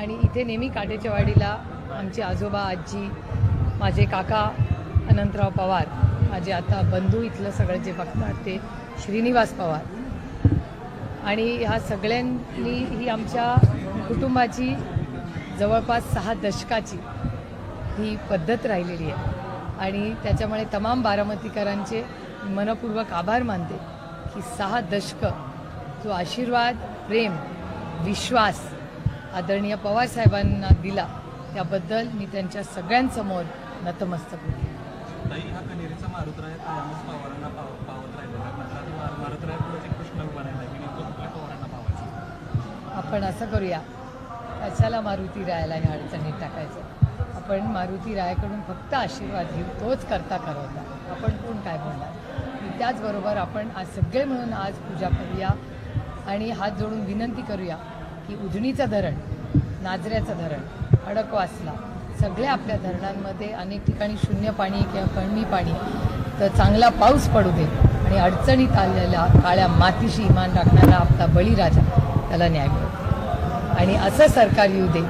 आणि इथे नेहमी काटेच्या वाडीला आमची आजोबा आजी माझे काका अनंतराव पवार माझे आता बंधू इथलं सगळं जे बघतात ते श्रीनिवास पवार. आणि ह्या सगळ्यांनी ही आमच्या कुटुंबाची जवळपास सहा दशकाची ही पद्धत राहिलेली आहे. आणि त्याच्यामुळे तमाम बारामतीकरांचे मनपूर्वक आभार मानते की सहा दशकं जो आशीर्वाद प्रेम विश्वास आदरणीय पवारसाहेबांना दिला. त्याबद्दल मी त्यांच्या सगळ्यांसमोर नतमस्तक होते. आपण असं करूया. कशाला मारुती रायाला ह्या अडचणीत टाकायचं? आपण मारुती रायाकडून फक्त आशीर्वाद घेऊ तोच करता करवता. आपण कोण काय बोलणार? त्याचबरोबर आपण आज सगळे मिळून आज पूजा करूया आणि हात जोडून विनंती करूया. की उजनीचं धरण नाजऱ्याचं धरण खडकवासला सगळ्या आपल्या धरणांमध्ये अनेक ठिकाणी शून्य पाणी किंवा कमी पाणी तर चांगला पाऊस पडू दे आणि अडचणीत आलेल्या काळ्या मातीशी इमान राखणारा आपला बळीराजा त्याला न्याय मिळतो आणि असं सरकार येऊ दे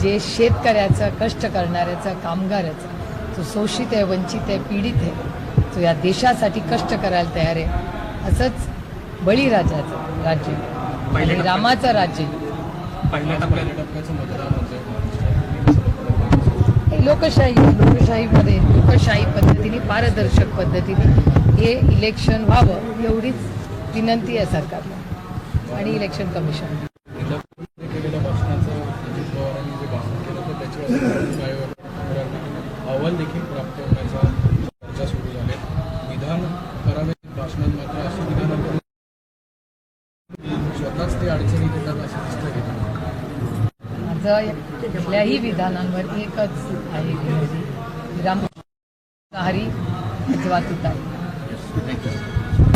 जे शेतकऱ्याचं कष्ट करणाऱ्याचं कामगाराचं जो शोषित आहे वंचित आहे पीडित आहे जो या देशासाठी कष्ट करायला तयार आहे असंच बळीराजाचं राज्य. आणि रामाचं राज्य. पहिल्या टप्प्यात टप्प्याचं मतदान होतं लोकशाही लोकशाहीमध्ये लोकशाही पद्धतीने पारदर्शक पद्धतीने हे इलेक्शन व्हावं एवढीच विनंती आहे सरकारला आणि इलेक्शन कमिशन अहवाल देखील प्राप्त होण्याचा चर्चा सुरू झाले. विधान करावे भाषणात स्वतःच ते अडचणीत येतात असं दिसतं माझं कुठल्याही विधानांवर एकच आहे विरोधी राम हरी अजिबात उतार